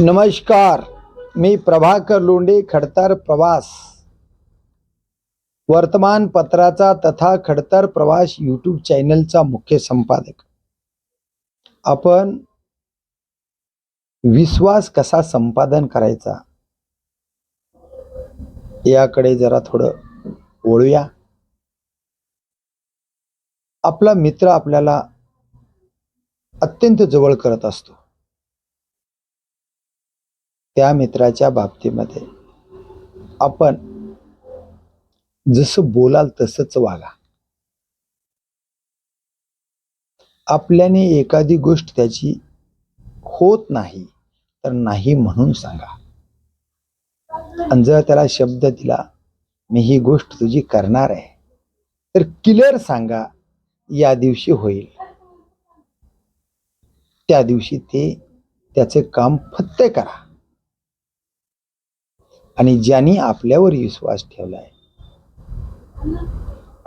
नमस्कार मी प्रभाकर लोंढे खडतर प्रवास. वर्तमानपत्राचा तथा खडतर प्रवास यूट्यूब चॅनलचा मुख्य संपादक. आपण विश्वास कसा संपादन करायचा? याकडे जरा थोडं वळूया. आपला मित्र आपल्याला अत्यंत जवळ करत असतो. त्या मित्राच्या बाबतीमध्ये. आपण जसं बोलाल तसंच वागा. आपल्याने एखादी गोष्ट त्याची होत नाही तर नाही म्हणून सांगा. आणि जर त्याला शब्द दिला मी ही गोष्ट तुझी करणार आहे तर क्लिअर सांगा या दिवशी होईल. त्या दिवशी ते त्याचे काम फत्ते करा. आणि ज्यांनी आपल्यावर विश्वास ठेवलाय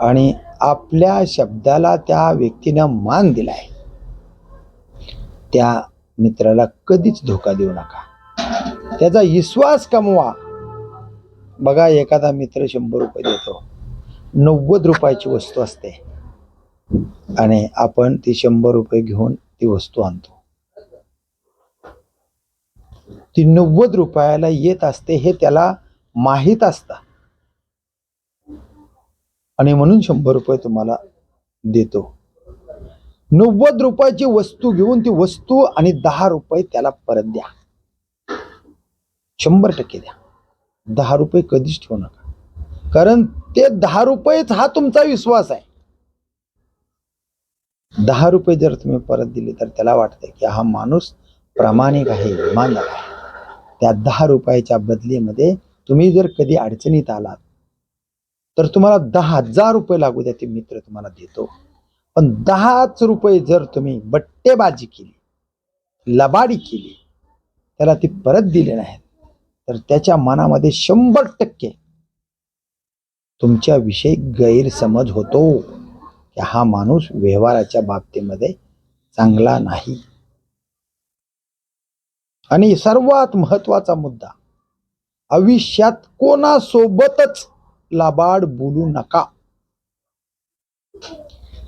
आणि आपल्या शब्दाला त्या व्यक्तीनं मान दिलाय त्या मित्राला कधीच धोका देऊ नका. त्याचा विश्वास कमवा. बघा एखादा मित्र शंभर रुपये देतो. नव्वद रुपयाची वस्तू असते. आणि आपण ती शंभर रुपये घेऊन ती वस्तू आणतो. ती नव्वद रुपयाला येत असते हे त्याला माहीत असतं. आणि म्हणून शंभर रुपये तुम्हाला देतो. नव्वद रुपयाची वस्तू घेऊन ती वस्तू आणि दहा रुपये त्याला परत द्या. शंभर टक्के द्या. दहा रुपये कधीच ठेवू नका. कारण ते दहा रुपयेच हा तुमचा विश्वास आहे. दहा रुपये जर तुम्ही परत दिले तर त्याला वाटतं की हा माणूस प्रामाणिक आहे इमानदार आहे. त्या दहा रुपयाच्या बदलीमध्ये तुम्ही जर कधी अडचणीत आलात तर तुम्हाला दहा हजार रुपये लागू द्या ते मित्र तुम्हाला देतो. पण दहाच रुपये जर तुम्ही बट्टेबाजी केली लबाडी केली त्याला ती परत दिले नाहीत तर त्याच्या मनामध्ये शंभर टक्के तुमच्याविषयी गैरसमज होतो. की हा माणूस व्यवहाराच्या बाबतीमध्ये चांगला नाही. आणि सर्वात महत्त्वाचा मुद्दा आयुष्यात कोणासोबतच लाबाड बोलू नका.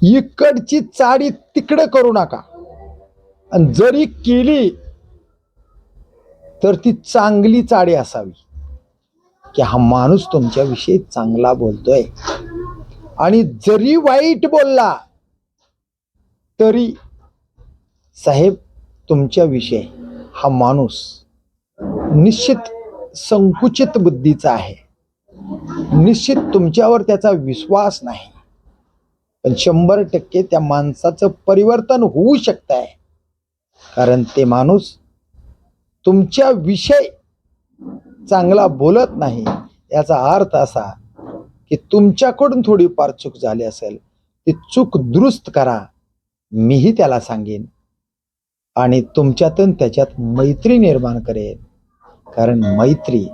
इकडची चाडी तिकडे करू नका. आणि जरी केली तर ती चांगली चाडी असावी. की हा माणूस तुमच्याविषयी चांगला बोलतोय. आणि जरी वाईट बोलला तरी साहेब तुमच्याविषयी हा माणूस निश्चित संकुचित बुद्धीचा आहे. निश्चित तुमच्यावर त्याचा विश्वास नाही. पण शंभर टक्के त्या माणसाचं परिवर्तन होऊ शकत आहे कारण ते माणूस तुमच्या विषय चांगला बोलत नाही. याचा अर्थ असा की तुमच्याकडून थोडीफार चूक झाली असेल ती चूक दुरुस्त करा. मीही त्याला सांगेन. आणि तुमच्यातून त्याच्यात मैत्री निर्माण करेन. कारण मैत्री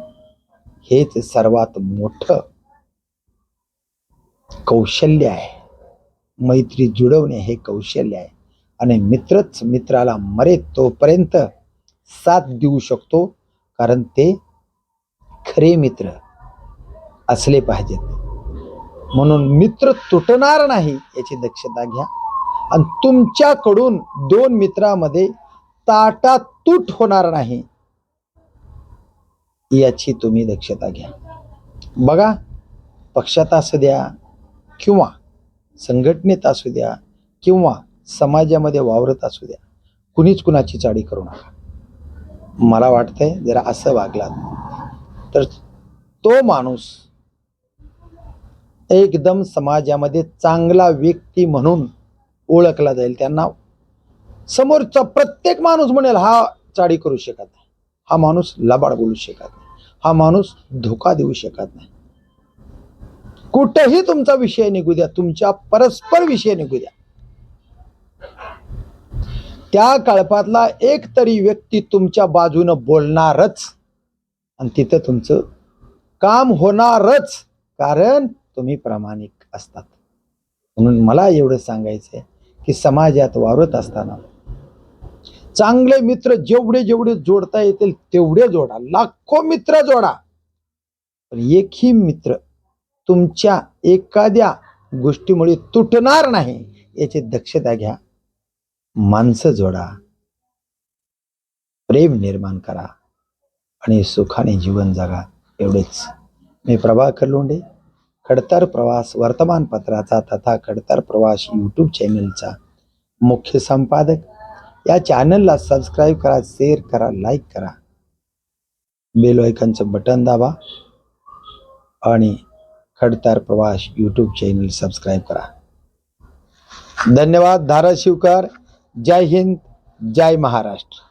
हेच सर्वात मोठं कौशल्य आहे. मैत्री जुळवणे हे कौशल्य आहे. आणि मित्रच मित्राला मरेत तोपर्यंत साथ देऊ शकतो. कारण ते खरे मित्र असले पाहिजेत. म्हणून मित्र तुटणार नाही याची दक्षता घ्या. आणि तुमच्याकडून दोन मित्रामध्ये ताटातूट होणार नाही. याची तुम्ही दक्षता घ्या. बघा पक्षात असू द्या किंवा संघटनेत असू द्या किंवा समाजामध्ये वावरत असू द्या कुणीच कुणाची चाडी करू नका. मला वाटतंय जरा असं वागलात तर तो माणूस एकदम समाजामध्ये चांगला व्यक्ती म्हणून ओळखला जाईल. त्यांना समोरचा प्रत्येक माणूस म्हणेल हा चाडी करू शकत नाही. हा माणूस लबाड बोलू शकत नाही. हा माणूस धोका देऊ शकत नाही. कुठेही तुमचा विषय निघू द्या तुमच्या परस्पर विषय निघू द्या. त्या कळपातला एक तरी व्यक्ती तुमच्या बाजूनं बोलणारच आणि तिथं तुमचं काम होणारच कारण तुम्ही प्रामाणिक असतात. म्हणून मला एवढं सांगायचंय. की समाजात वावरत असताना. चांगले मित्र जेवढे जेवढे जोडता येतील तेवढे जोडा. लाखो मित्र जोडा. पण एकही मित्र तुमच्या एखाद्या गोष्टीमुळे तुटणार नाही याची दक्षता घ्या. माणसं जोडा. प्रेम निर्माण करा. आणि सुखाने जीवन जगा. एवढेच. मी प्रभाकर लोंढे. खडतर प्रवास वर्तमानपत्राचा तथा खडतर प्रवास यूट्यूब चॅनलचा मुख्य संपादक. या चॅनलला सबस्क्राईब करा शेअर करा लाईक करा. बेल आयकॉनचं बटन दाबा आणि खडतर प्रवास यूट्यूब चॅनल सबस्क्राईब करा. धन्यवाद धाराशिवकर. जय हिंद जय महाराष्ट्र.